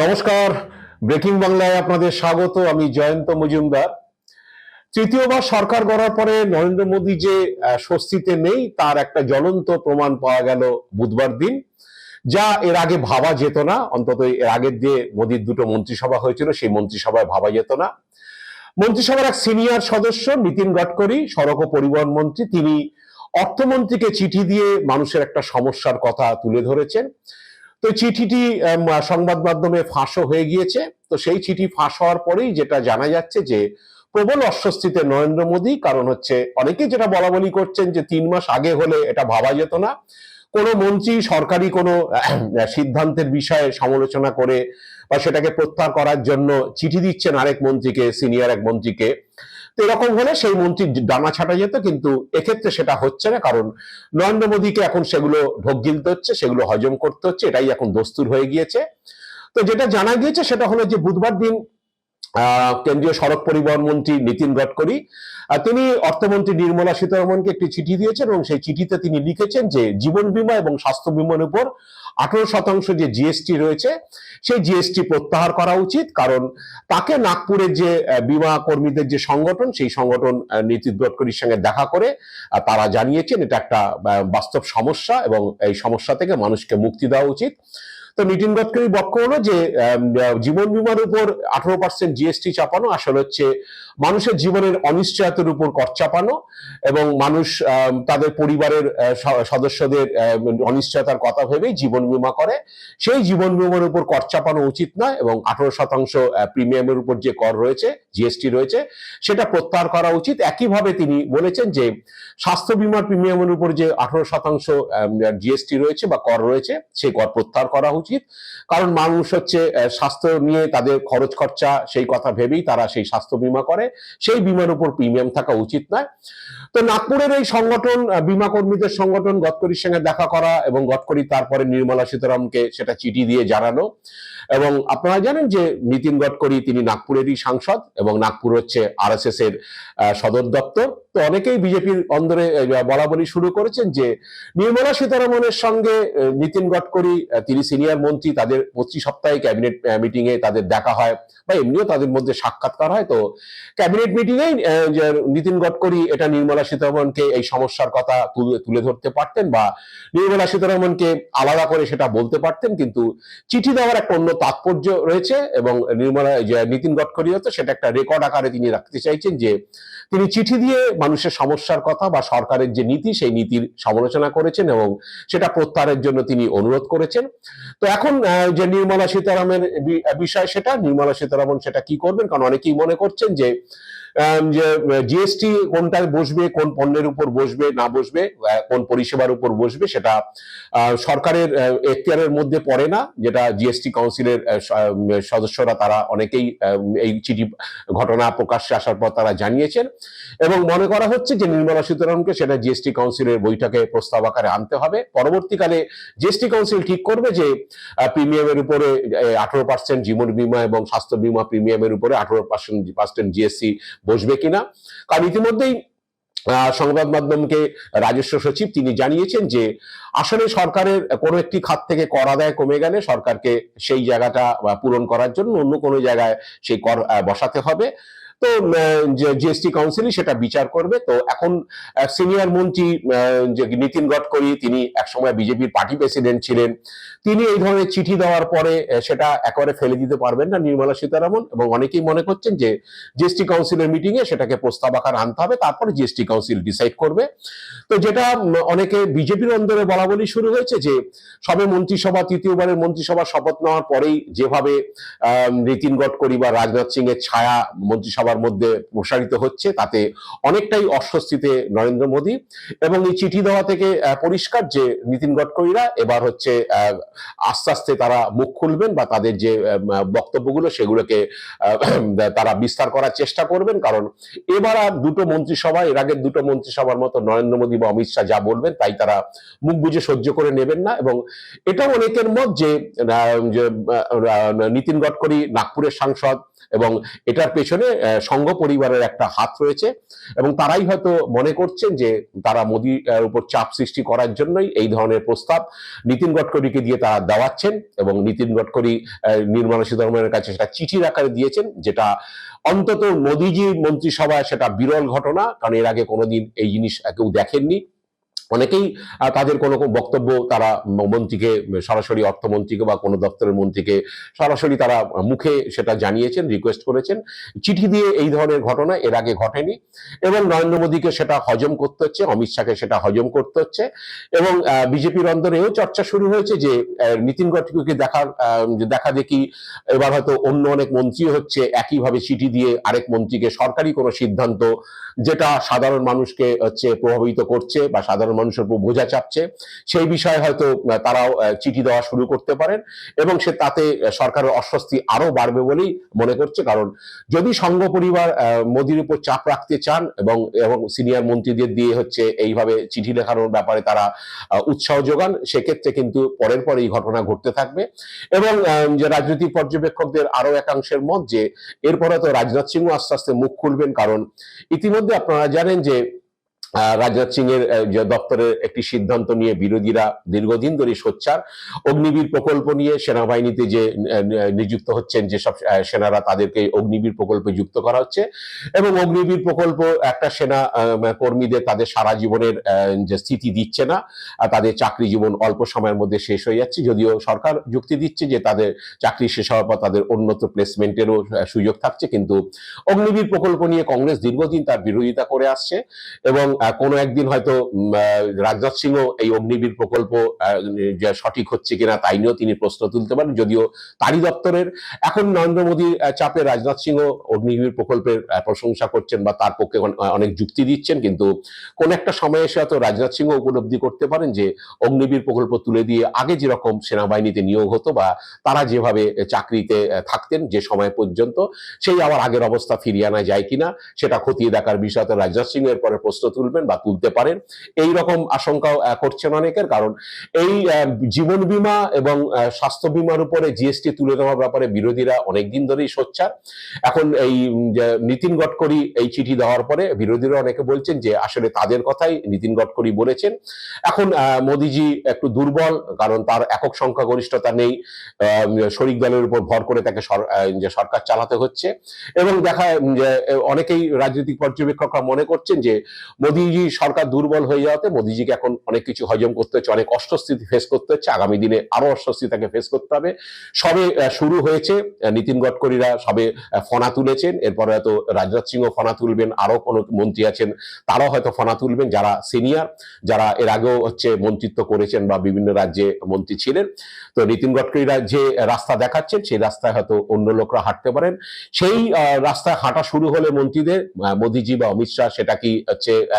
নমস্কার। ব্রেকিং বাংলায় আপনাদের স্বাগত, আমি জয়ন্ত মজুমদার। তৃতীয়বার সরকার গড়ার পরে নরেন্দ্র মোদী যে স্বস্তিতে নেই, তার একটা জ্বলন্ত প্রমাণ পাওয়া গেল বুধবার দিন, যা এর আগে ভাবা যেত না। অন্তত এর আগের দিয়ে মোদীর দুটো মন্ত্রিসভা হয়েছিল, সেই মন্ত্রিসভায় ভাবা যেত না। মন্ত্রিসভার এক সিনিয়র সদস্য, নীতিন গডকরি, সড়ক ও পরিবহন মন্ত্রী, তিনি অর্থমন্ত্রীকে চিঠি দিয়ে মানুষের একটা সমস্যার কথা তুলে ধরেছেন। তো চিঠিটি সংবাদ মাধ্যমে ফাঁসও হয়ে গিয়েছে। তো সেই চিঠি ফাঁস হওয়ার পরেই যেটা জানা যাচ্ছে যে, প্রবল অস্বস্তিতে নরেন্দ্র মোদী, কারণ হচ্ছে অনেকেই যেটা বলা বলি করছেন যে, তিন মাস আগে হলে এটা ভাবা যেত না। কোনো মন্ত্রী, সরকারি কোনো সিদ্ধান্তের বিষয়ে সমালোচনা করে বা সেটাকে প্রত্যাহার করার জন্য চিঠি দিচ্ছেন আরেক মন্ত্রীকে, সিনিয়র এক মন্ত্রীকে। তো এরকম হলে সেই মন্ত্রীর ডানা ছাটা যেত, কিন্তু এক্ষেত্রে সেটা হচ্ছে না, কারণ নরেন্দ্র মোদীকে এখন সেগুলো ঢোক গিলতে হচ্ছে, সেগুলো হজম করতে হচ্ছে, এটাই এখন দস্তুর হয়ে গিয়েছে। তো যেটা জানা গিয়েছে সেটা হলো যে বুধবার দিন কেন্দ্রীয় সড়ক পরিবহন মন্ত্রী নীতিন গডকরি। তিনি অর্থমন্ত্রী নির্মলা সীতারমনকে একটি চিঠি দিয়েছেন এবং সেই চিঠিতে তিনি লিখেছেন যে, জীবন বীমা এবং স্বাস্থ্য বীমার উপর আঠারো শতাংশ যে জিএসটি রয়েছে, সেই জিএসটি প্রত্যাহার করা উচিত। কারণ তাকে নাগপুরের যে বীমা কর্মীদের যে সংগঠন, সেই সংগঠন নীতিন গডকরির সঙ্গে দেখা করে তারা জানিয়েছেন এটা একটা বাস্তব সমস্যা এবং এই সমস্যা থেকে মানুষকে মুক্তি দেওয়া উচিত। তো নীতিন গডকরি বক্ষ হলো যে জীবন বীমার উপর আঠারো পার্সেন্ট জিএসটি চাপানো, আসলে হচ্ছে মানুষের জীবনের অনিশ্চয়তার উপর কর চাপানো এবং মানুষ তাদের পরিবারের সদস্যদের অনিশ্চয়তার কথা ভেবেই জীবন বীমা করে। সেই জীবন বীমার উপর কর চাপানো উচিত নয় এবং আঠারো শতাংশ প্রিমিয়ামের উপর যে কর রয়েছে জিএসটি রয়েছে, সেটা প্রত্যাহার করা উচিত। একইভাবে তিনি বলেছেন যে, স্বাস্থ্য বীমার প্রিমিয়ামের উপর যে আঠারো শতাংশ জিএসটি রয়েছে বা কর রয়েছে, সেই কর প্রত্যাহার করা উচিত। কারণ মানুষ হচ্ছে স্বাস্থ্য নিয়ে তাদের খরচ খরচা, সেই কথা ভেবেই তারা সেই স্বাস্থ্য বীমা করে। সেই বীমার উপর প্রিমিয়াম থাকা উচিত নয়। তো নাগপুরের এই সংগঠন বীমা কর্মীদের সংগঠন গডকরির সঙ্গে দেখা করা এবং গডকরি তারপরে নির্মলা সীতারামকে সেটা চিঠি দিয়ে জানানো। এবং আপনারা জানেন যে নীতিন গডকরি তিনি নাগপুরেরই সাংসদ এবং নাগপুর হচ্ছে আরএসএস এর সদর দপ্তর। তো অনেকেই বিজেপির অন্দরে আহ, বলা বলি শুরু করেছেন যে নির্মলা সীতারামনের সঙ্গে নীতিন গডকরি তিনি সিনিয়র মন্ত্রী তাদের প্রতি সপ্তাহে ক্যাবিনেট মিটিং এ তাদের দেখা হয় বা এমনিও তাদের মধ্যে সাক্ষাৎকার হয়। তো ক্যাবিনেট মিটিং এ নীতিন গডকরি এটা নির্মলা সীতারামনকে এই সমস্যার কথা তুলে ধরতে পারতেন বা নির্মলা সীতারামনকে আলাদা করে সেটা বলতে পারতেন। কিন্তু চিঠি দেওয়ার একটা অন্য তাৎপর্য রয়েছে এবং নির্মলা নীতিন গডকরি হতো সেটা একটা রেকর্ড আকারে তিনি রাখতে চাইছেন যে তিনি চিঠি দিয়ে মানুষের সমস্যার কথা বা সরকারের যে নীতি, সেই নীতির সমালোচনা করেছেন এবং সেটা প্রত্যাহারের জন্য তিনি অনুরোধ করেছেন। তো এখন যে নির্মলা সীতারামের বিষয় সেটা, নির্মলা সীতারামন সেটা কি করবেন? কারণ অনেকেই মনে করছেন যে যে জিএসটি কোনটায় বসবে কোন পণ্যের উপর বসবে না বসবে কোন পরিষেবার উপর বসবে সেটা সরকারের এখতিয়ারের মধ্যে পড়ে না যেটা জিএসটি কাউন্সিলের আহ, সদস্যরা তারা অনেকেই এই চিঠি ঘটনা প্রকাশ্যে আসার পর তারা জানিয়েছেন। এবং মনে করা হচ্ছে যে নির্মলা সীতারামনকে সেটা জিএসটি কাউন্সিলের বৈঠকে প্রস্তাব আকারে আনতে হবে। পরবর্তীকালে জিএসটি কাউন্সিল ঠিক করবে যে প্রিমিয়ামের উপরে আঠারো পার্সেন্ট জীবন বীমা এবং স্বাস্থ্য বীমা প্রিমিয়ামের উপরে আঠারো পার্সেন্ট পার্সেন্ট জিএসসি বসবে কিনা? কারণ ইতিমধ্যেই সংবাদ মাধ্যমকে রাজস্ব সচিব তিনি জানিয়েছেন যে, আসলে সরকারের কোনো একটি খাত থেকে কর আদায় কমে গেলে সরকারকে সেই জায়গাটা পূরণ করার জন্য অন্য কোনো জায়গায় সেই কর বসাতে হবে। তো জিএসটি কাউন্সিলই সেটা বিচার করবে। তো এখন সিনিয়র মন্ত্রী যে নীতিন গডকরি, তিনি একসময় বিজেপির পার্টি প্রেসিডেন্ট ছিলেন। তিনি এই ধরনের চিঠি দেওয়ার পরে সেটা একেবারে ফেলে দিতে পারবেন না নির্মলা সীতারামন এবং অনেকেই মনে করছেন যে জিএসটি কাউন্সিলের মিটিং এ সেটাকে প্রস্তাব আকার আনতে হবে, তারপরে জিএসটি কাউন্সিল ডিসাইড করবে। তো যেটা অনেকে বিজেপির অন্দরে বলা বলি শুরু হয়েছে যে, সবে মন্ত্রিসভা, তৃতীয়বারের মন্ত্রিসভা শপথ নেওয়ার পরেই যেভাবে নীতিন গডকরি বা রাজনাথ সিং এর ছায়া মন্ত্রিসভার মধ্যে প্রসারিত হচ্ছে, তাতে অনেকটাই অস্বস্তিতে নরেন্দ্র মোদী। এবং এই চিঠি দেওয়া থেকে পরিষ্কার যে নীতিন গডকরিরা এবার হচ্ছে আস্তে আস্তে তারা মুখ খুলবেন বা তাদের যে বক্তব্যগুলো সেগুলোকে তারা বিস্তার করার চেষ্টা করবেন। কারণ এবার আর দুটো মন্ত্রিসভা, এর আগের দুটো মন্ত্রিসভার মতো নরেন্দ্র মোদী বা অমিত শাহ যা বলবেন, তাই তারা মুখ বুঝে সহ্য করে নেবেন না। এবং এটাও অনেকের মত যে নীতিন গডকরি, নাগপুরের সাংসদ এবং এটার পেছনে সংঘ পরিবারের একটা হাত রয়েছে এবং তারাই হয়তো মনে করছেন যে তারা আহ, উপর চাপ সৃষ্টি করার জন্যই এই ধরনের প্রস্তাব নীতিন গডকরিকে দিয়ে তারা দেওয়াচ্ছেন এবং নীতিন গডকরি নির্মলা সীতারমণের কাছে সেটা চিঠির আকারে দিয়েছেন যেটা অন্তত মোদিজি মন্ত্রিসভায় সেটা বিরল ঘটনা কারণ এর আগে কোনোদিন এই জিনিস কেউ দেখেননি। অনেকেই তাদের কোনো বক্তব্য তারা মন্ত্রীকে, সরাসরি অর্থমন্ত্রীকে বা কোনো দপ্তরের মন্ত্রীকে সরাসরি তারা মুখে সেটা জানিয়েছেন রিকোয়েস্ট করেছেন। চিঠি দিয়ে এই ধরনের ঘটনা এর আগে ঘটেনি এবং নরেন্দ্র মোদীকে সেটা হজম করতে হচ্ছে, অমিত শাহকে সেটা হজম করতে হচ্ছে এবং বিজেপির অন্দরেও চর্চা শুরু হয়েছে যে নীতিন গডকরিকে দেখার দেখা দেখি এবার হয়তো অন্য অনেক মন্ত্রী হচ্ছে একইভাবে চিঠি দিয়ে আরেক মন্ত্রীকে সরকারি কোনো সিদ্ধান্ত যেটা সাধারণ মানুষকে হচ্ছে প্রভাবিত করছে বা সাধারণ মানুষের উপর বোঝা চাপছে। সেই বিষয়ে হয়তো তারাও চিঠি দেওয়া শুরু করতে পারেন এবং সে তাতে সরকারের অস্বস্তি আরও বাড়বে বলেই মনে করছে। কারণ যদি সংঘ পরিবার মোদির উপর চাপ রাখতে চান এবং এবং সিনিয়র মন্ত্রীদের দিয়ে হচ্ছে এইভাবে চিঠি লেখানোর ব্যাপারে তারা উৎসাহ যোগান, সেক্ষেত্রে কিন্তু পরের পর এই ঘটনা ঘটতে থাকবে। এবং যে রাজনৈতিক পর্যবেক্ষকদের আরও একাংশের মত যে, এরপরে তো রাজনাথ সিংহ আস্তে আস্তে মুখ খুলবেন। কারণ ইতিমধ্যে আপনারা জানেন যে রাজনাথ সিং এর দপ্তরের একটি সিদ্ধান্ত নিয়ে বিরোধীরা দীর্ঘদিন ধরে সোচ্চার। অগ্নিবীর প্রকল্প নিয়ে সেনাবাহিনীতে যে নিযুক্ত হচ্ছেন যেসব সেনারা তাদেরকে অগ্নিবীর প্রকল্পে যুক্ত করা হচ্ছে এবং অগ্নিবীর প্রকল্প একটা সেনা কর্মীদের তাদের সারা জীবনের যে স্থিতি দিচ্ছে না তাদের চাকরি জীবন অল্প সময়ের মধ্যে শেষ হয়ে যাচ্ছে। যদিও সরকার যুক্তি দিচ্ছে যে তাদের চাকরি শেষ হওয়ার পর তাদের উন্নত প্লেসমেন্টেরও সুযোগ থাকছে। কিন্তু অগ্নিবীর প্রকল্প নিয়ে কংগ্রেস দীর্ঘদিন তার বিরোধিতা করে আসছে এবং কোনো একদিন হয়তো রাজনাথ সিংহ এই অগ্নিবীর প্রকল্প যে সঠিক হচ্ছে কিনা তাই নিয়েও তিনি প্রশ্ন তুলতে পারেন, যদিও তারই দপ্তরের এখন নরেন্দ্র মোদীর চাপে রাজনাথ সিংহ অগ্নিবীর প্রকল্পের প্রশংসা করছেন বা তার পক্ষে অনেক যুক্তি দিচ্ছেন, কিন্তু কোন একটা সময় এসে হয়তো রাজনাথ সিংহ উপলব্ধি করতে পারেন যে অগ্নিবীর প্রকল্প তুলে দিয়ে আগে যেরকম সেনাবাহিনীতে নিয়োগ হতো বা তারা যেভাবে চাকরিতে থাকতেন যে সময় পর্যন্ত, সেই আবার আগের অবস্থা ফিরিয়ে আনা যায় কিনা, সেটা খতিয়ে দেখার বিষয়ে, তো রাজনাথ সিংহ এর পরে প্রশ্ন তুলবেন বা তুলতে পারেন। এই রকম আশঙ্কাও করছেন অনেকের। কারণ এই জীবন বীমা এবং স্বাস্থ্য বীমার উপরে জিএসটি তুলে নেওয়ার ব্যাপারে বিরোধীরা অনেকদিন ধরেই সোচ্চার। এখন এই নীতিন গডকরি এই চিঠি দেওয়ার পরে বিরোধীরা অনেকে বলছেন যে আসলে তাদের কথাই নীতিন গডকরি বলেছেন। এখন মোদিজি একটু দুর্বল, কারণ তার একক সংখ্যাগরিষ্ঠতা নেই। শরিক দলের উপর ভর করে তাকে যে সরকার চালাতে হচ্ছে। এবং দেখা অনেকেই রাজনৈতিক পর্যবেক্ষকরা মনে করছেন যে মোদিজি সরকার দুর্বল হয়ে যাওয়াতে মোদিজিকে এখন অনেক কিছু হজম করতে হচ্ছে, অনেক অস্বস্তি ফেস করতে হচ্ছে। আগামী দিনে আরও অস্বস্তি তাকে ফেস করতে হবে। সবে শুরু হয়েছে নীতিন গডকরিরা সবে ফনা তুলেছেন। এরপরে হয়তো রাজনাথ সিংহ ফনা তুলবেন, আরও কোনো মন্ত্রী আছেন, তারাও হয়তো ফনা তুলবেন, যারা সিনিয়র যারা এর আগেও হচ্ছে মন্ত্রিত্ব করেছেন বা বিভিন্ন রাজ্যে মন্ত্রী ছিলেন। তো নীতিন গডকরিরা যে রাস্তা দেখাচ্ছেন, সেই রাস্তায় হয়তো অন্য লোকরা হাঁটতে পারেন। সেই রাস্তায় হাঁটা শুরু হলে মন্ত্রীদের মোদিজি বা অমিত শাহ সেটা কি হচ্ছে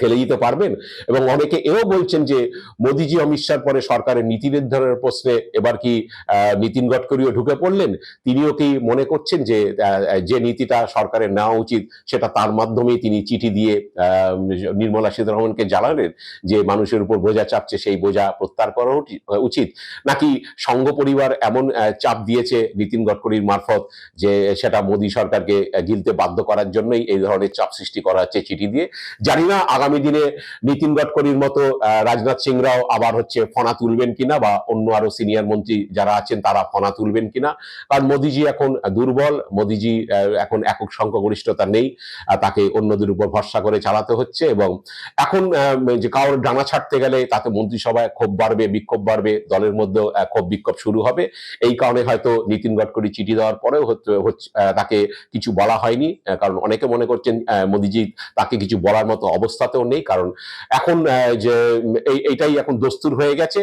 ফেলে দিতে পারবেন? এবং অনেকে এও বলছেন যে, মোদিজি অমিত শাহর পরে সরকারের নীতি নির্ধারণের প্রশ্নে এবার কি নীতিন গডকরিও ঢুকে পড়লেন? তিনিও কি মনে করছেন যে যে নীতিটা সরকারের নেওয়া উচিত, সেটা তার মাধ্যমেই তিনি চিঠি দিয়ে নির্মলা সীতারমণকে জানালেন যে, মানুষের উপর বোঝা চাপছে, সেই বোঝা প্রত্যাহার করা উচিত। নাকি সংঘ পরিবার এমন চাপ দিয়েছে নীতিন গডকরির মারফত যে, সেটা মোদী সরকারকে গিলতে বাধ্য করার জন্যই এই ধরনের চাপ সৃষ্টি করা হচ্ছে চিঠি দিয়ে? জানি না আগামী দিনে নীতিন গডকরির মতো রাজনাথ সিংরাও আবার হচ্ছে ফনা তুলবেন কিনা বা অন্য আরও সিনিয়র মন্ত্রী যারা আছেন তারা ফনা তুলবেন কিনা। কারণ মোদিজি এখন দুর্বল মোদিজি এখন একক সংখ্যাগরিষ্ঠতা নেই তাকে অন্যদের উপর ভরসা করে চালাতে হচ্ছে এবং এখন যে কারোর ডানা ছাড়তে গেলে তাতে মন্ত্রিসভায় ক্ষোভ বাড়বে বিক্ষোভ বাড়বে দলের মধ্যেও আহ, ক্ষোভ বিক্ষোভ শুরু হবে। এই কারণে হয়তো নীতিন গডকরি চিঠি দেওয়ার পরেও তাকে কিছু বলা হয়নি কারণ অনেকে মনে করছেন মোদিজি তাকে কিছু বলার মতো অবস্থাতেও নেই, কারণ এখন যে এইটাই এখন দস্তুর হয়ে গেছে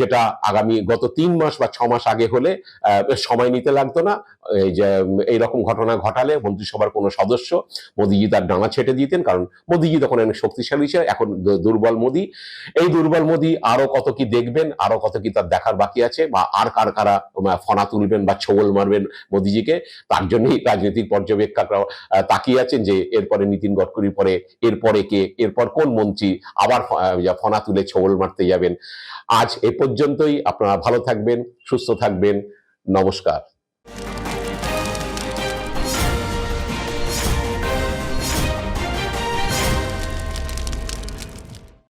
যেটা আগামী গত তিন মাস বা ছ মাস আগে হলে সময় নিতে লাগতো না। এই যে এইরকম ঘটনা ঘটালে মন্ত্রিসভার কোনো সদস্য মোদিজি তার ডাঙা ছেটে দিতেন, কারণ মোদিজি তখন অনেক শক্তিশালী ছিল এখন দুর্বল মোদি। এই দুর্বল মোদি আরও কত কি দেখবেন, আরও কত কি তার দেখার বাকি আছে, বা আর কার কারা ফনা তুলবেন বা ছবল মারবেন মোদিজিকে, তার জন্যই রাজনৈতিক পর্যবেক্ষকরা তাকিয়ে আছেন যে এরপরে নীতিন গডকরির পরে, এরপরে কে এরপর কোন মন্ত্রী আবার ফনা তুলে ছবল মারতে যাবেন। আজ এ পর্যন্তই। আপনারা ভালো থাকবেন, সুস্থ থাকবেন। নমস্কার।